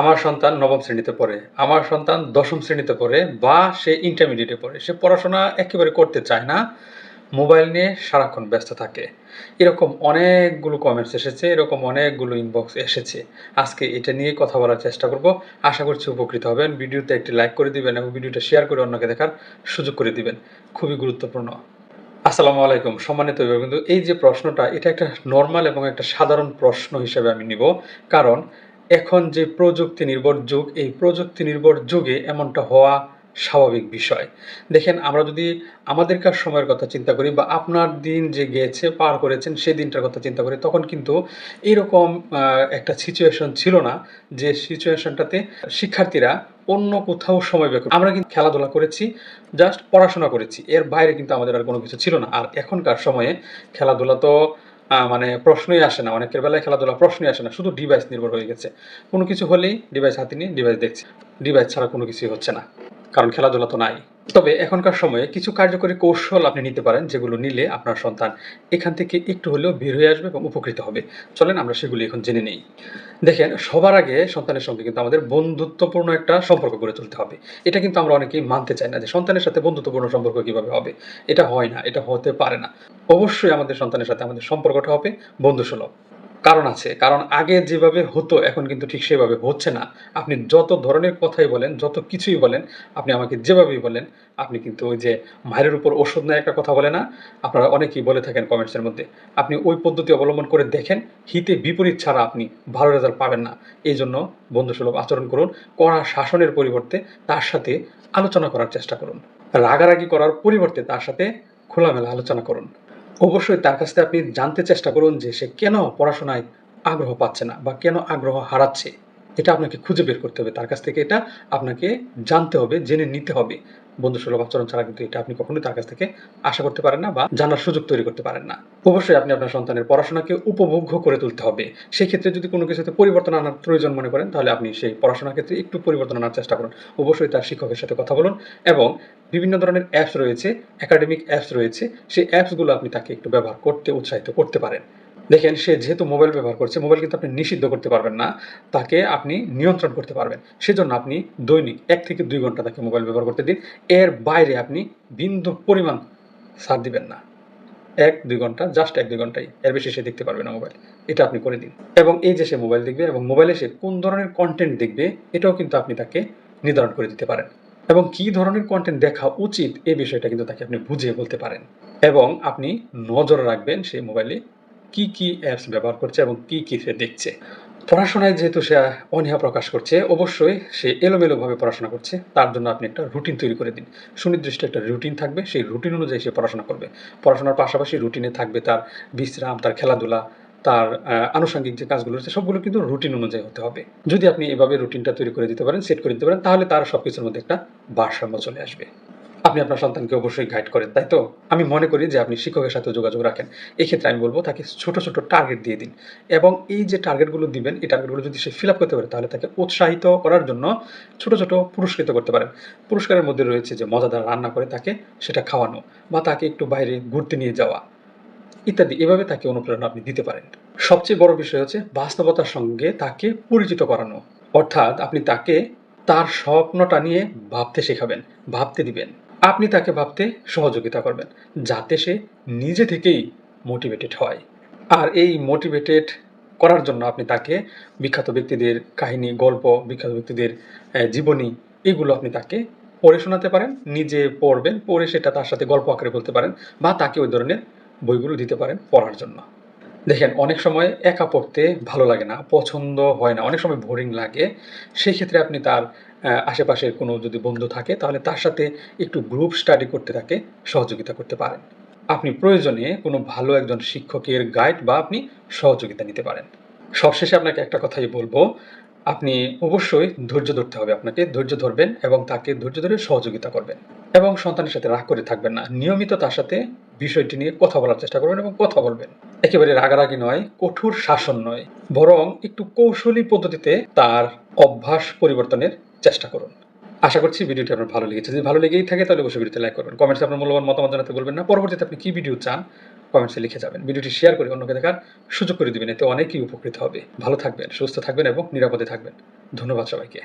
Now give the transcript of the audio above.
আমার সন্তান নবম শ্রেণীতে পড়ে, আমার সন্তান দশম শ্রেণীতে পড়ে বা সে ইন্টারমিডিয়েটে পড়ে। সে পড়াশোনা একেবারে করতে চায় না মোবাইল নিয়ে সারাক্ষণ ব্যস্ত থাকে। এরকম অনেকগুলো কমেন্টস এসেছে, এরকম অনেকগুলো ইনবক্স এসেছে। আজকে এটা নিয়ে কথা বলার চেষ্টা করব। আশা করছি উপকৃত হবেন। ভিডিওতে একটি লাইক করে দিবেন এবং ভিডিওটা শেয়ার করে অন্যকে দেখার সুযোগ করে দিবেন। খুবই গুরুত্বপূর্ণ। আসসালামু আলাইকুম। সম্মানিত কিন্তু এই যে প্রশ্নটা, এটা একটা নর্মাল এবং একটা সাধারণ প্রশ্ন হিসেবে আমি নিব। কারণ এখন যে প্রযুক্তি নির্ভর যুগ, এই প্রযুক্তি নির্ভর যুগে এমনটা হওয়া স্বাভাবিক বিষয়। দেখেন, আমরা যদি আমাদেরকার সময়ের কথা চিন্তা করি বা আপনার দিন যে গেছে, পার করেছেন, সেই দিনটার কথা চিন্তা করি, তখন কিন্তু এরকম একটা সিচুয়েশন ছিল না যে সিচুয়েশনটাতে শিক্ষার্থীরা অন্য কোথাও সময় বের আমরা কিন্তু খেলাধুলা করেছি জাস্ট পড়াশোনা করেছি, এর বাইরে কিন্তু আমাদের আর কোনো কিছু ছিল না। আর এখনকার সময়ে খেলাধুলা তো মানে প্রশ্নই আসে না। অনেকের বেলায় খেলাধুলা প্রশ্নই আসে না। শুধু ডিভাইস নির্ভর হয়ে গেছে। কোনো কিছু হলেই ডিভাইস হাতে নিয়ে ডিভাইস দেখছে। ডিভাইস ছাড়া কোনো কিছুই হচ্ছে না। কারণ খেলাধুলা তো নাই। তবে এখনকার সময়ে কিছু কার্যকরী কৌশল আপনি নিতে পারেন, যেগুলো নিলে আপনার সন্তান এখান থেকে একটু হলেও বের হয়ে আসবে এবং উপকৃত হবে। চলেন আমরা সেগুলি এখন জেনে নেই। দেখেন, সবার আগে সন্তানের সঙ্গে কিন্তু আমাদের বন্ধুত্বপূর্ণ একটা সম্পর্ক গড়ে তুলতে হবে। এটা কিন্তু আমরা অনেকেই মানতে চাই না যে সন্তানের সাথে বন্ধুত্বপূর্ণ সম্পর্ক কীভাবে হবে। এটা হয় না, এটা হতে পারে না। অবশ্যই আমাদের সন্তানের সাথে আমাদের সম্পর্কটা হবে বন্ধুসুলভ। কারণ আছে। কারণ আগে যেভাবে হতো, এখন কিন্তু ঠিক সেভাবে হচ্ছে না। আপনি যত ধরনের কথাই বলেন, যত কিছুই বলেন, আপনি আমাকে যেভাবেই বলেন, আপনি কিন্তু ওই যে মায়ের উপর ওষুধ নেয় একটা কথা বলে না, আপনারা অনেকেই বলে থাকেন কমেন্টসের মধ্যে। আপনি ওই পদ্ধতি অবলম্বন করে দেখেন, হিতে বিপরীত ছাড়া আপনি ভালো রেজাল্ট পাবেন না। এই জন্য বন্ধুসুলভ আচরণ করুন, কড়া শাসনের পরিবর্তে তার সাথে আলোচনা করার চেষ্টা করুন। রাগারাগি করার পরিবর্তে তার সাথে খোলামেলা আলোচনা করুন। অবশ্যই তার কাছ থেকে আপনি জানতে চেষ্টা করুন যে সে কেন পড়াশোনায় আগ্রহ পাচ্ছে না বা কেন আগ্রহ হারাচ্ছে। এটা আপনাকে খুঁজে বের করতে হবে। তার কাছ থেকে এটা আপনাকে জানতে হবে, জেনে নিতে হবে। বন্ধু সুলভ আচরণ ছাড়া কিন্তু এটা আপনি কখনোই তার কাছ থেকে আশা করতে পারেন না বা জানার সুযোগ তৈরি করতে পারেন না। অবশ্যই আপনি আপনার সন্তানের পড়াশোনাকে উপভোগ্য করে তুলতে হবে। সেই ক্ষেত্রে যদি কোনো কিছুতে পরিবর্তন আনার প্রয়োজন মনে করেন, তাহলে আপনি সেই পড়াশোনার ক্ষেত্রে একটু পরিবর্তন আনার চেষ্টা করুন। অবশ্যই তার শিক্ষকের সাথে কথা বলুন এবং বিভিন্ন ধরনের অ্যাপস রয়েছে একাডেমিক অ্যাপস রয়েছে। সেই অ্যাপসগুলো আপনি তাকে একটু ব্যবহার করতে, উৎসাহিত করতে পারেন। দেখেন, সে যেহেতু মোবাইল ব্যবহার করছে, মোবাইল কিন্তু আপনি নিষিদ্ধ করতে পারবেন না, তাকে আপনি নিয়ন্ত্রণ করতে পারবেন। সেজন্য আপনি দৈনিক এক থেকে দুই ঘণ্টা তাকে মোবাইল ব্যবহার করতে দিন। এর বাইরে আপনি বিন্দু পরিমাণ ছাড় দিবেন না। এক, দুই ঘণ্টা জাস্ট এক, দুই ঘন্টাই। এর বেশি সে দেখতে পারবে না মোবাইল। এটা আপনি করে দিন। এবং এই যে সে মোবাইল দেখবে এবং মোবাইলে সে কোন ধরনের কন্টেন্ট দেখবে, এটাও কিন্তু আপনি তাকে নির্ধারণ করে দিতে পারেন। এবং কি ধরনের কন্টেন্ট দেখা উচিত এই বিষয়টা কিন্তু তাকে আপনি বুঝিয়ে বলতে পারেন। এবং আপনি নজর রাখবেন সেই মোবাইলে কি কি অ্যাপস ব্যবহার করছে এবং কি কি সে দেখছে? পড়াশোনায় যেহেতু সে অনীহা প্রকাশ করছে, অবশ্যই সে এলোমেলোভাবে পড়াশোনা করছে। তার জন্য আপনি একটা রুটিন তৈরি করে দিন। সুনির্দিষ্ট একটা রুটিন থাকবে, সেই রুটিন অনুযায়ী সে পড়াশোনা করবে। পড়াশোনার পাশাপাশি রুটিনে থাকবে তার বিশ্রাম, তার খেলাধুলা, তার আনুষঙ্গিক যে কাজগুলো রয়েছে, সবগুলো কিন্তু রুটিন অনুযায়ী হতে হবে। যদি আপনি এভাবে রুটিনটা তৈরি করে দিতে পারেন সেট করে দিতে পারেন, তাহলে তার সব কিছুর মধ্যে একটা ভারসাম্য চলে আসবে। আপনি আপনার সন্তানকে অবশ্যই গাইড করেন, তাই তো? আমি মনে করি যে আপনি শিক্ষকের সাথে যোগাযোগ রাখেন। এই ক্ষেত্রে আমি বলব তাকে ছোট ছোট টার্গেট দিয়ে দিন। এবং এই যে টার্গেটগুলো দিবেন, এই টার্গেটগুলো যদি সে ফিল আপ করতে পারে, তাহলে তাকে উৎসাহিত করার জন্য ছোট ছোট পুরস্কৃত করতে পারেন। পুরস্কারের মধ্যে রয়েছে যে মজাদার রান্না করে তাকে সেটা খাওয়ানো বা তাকে একটু বাইরে ঘুরতে নিয়ে যাওয়া ইত্যাদি। এভাবে তাকে অনুপ্রেরণা আপনি দিতে পারেন। সবচেয়ে বড় বিষয় হচ্ছে বাস্তবতার সঙ্গে তাকে পরিচিত করানো। অর্থাৎ আপনি তাকে তার স্বপ্নটা নিয়ে ভাবতে শেখাবেন, ভাবতে দিবেন। আপনি তাকে ভাবতে সহযোগিতা করবেন, যাতে সে নিজে থেকেই মোটিভেটেড হয়। আর এই মোটিভেটেড করার জন্য আপনি তাকে বিখ্যাত ব্যক্তিদের কাহিনী, গল্প, বিখ্যাত ব্যক্তিদের জীবনী এগুলো আপনি তাকে পড়ে শোনাতে পারেন, নিজে পড়বেন, পড়ে সেটা তার সাথে গল্প আকারে বলতে পারেন বা তাকে ওই ধরনের বইগুলো দিতে পারেন পড়ার জন্য। দেখেন, অনেক সময় একা পড়তে ভালো লাগে না, পছন্দ হয় না, অনেক সময় বোরিং লাগে। সেই ক্ষেত্রে আপনি তার আশেপাশের কোনো যদি বন্ধু থাকে, তাহলে তার সাথে একটু গ্রুপ স্টাডি করতে তাকে সহযোগিতা করতে পারেন। আপনি প্রয়োজনে কোনো ভালো একজন শিক্ষকের গাইড বা আপনি সহযোগিতা নিতে পারেন। সবশেষে আপনাকে একটা কথাই বলব, আপনি অবশ্যই ধৈর্য ধরতে হবে আপনাকে, ধৈর্য ধরবেন এবং তাকে ধৈর্য ধরে সহযোগিতা করবেন। এবং সন্তানের সাথে রাগ করে থাকবেন না, নিয়মিত তার সাথে বিষয়টি নিয়ে কথা বলার চেষ্টা করবেন এবং কথা বলবেন। একেবারে রাগারাগি নয়, কঠোর শাসন নয়। বরং একটু কৌশলী পদ্ধতিতে তার অভ্যাস পরিবর্তনের চেষ্টা করুন। আশা করছি ভিডিওটি আপনার ভালো লেগেছে। যদি ভালো লেগেই থাকে, তাহলে অবশ্যই ভিডিওতে লাইক করবেন। কমেন্টসে আপনার মূল্যবান মতামত জানাতে বলবেন না। পরবর্তীতে আপনি কী ভিডিও চান, কমেন্টসে লিখে যাবেন। ভিডিওটি শেয়ার করে অন্যকে দেখার সুযোগ করে দিবেন। এতে অনেকেই উপকৃত হবে। ভালো থাকবেন, সুস্থ থাকবেন এবং নিরাপদে থাকবেন। ধন্যবাদ সবাইকে।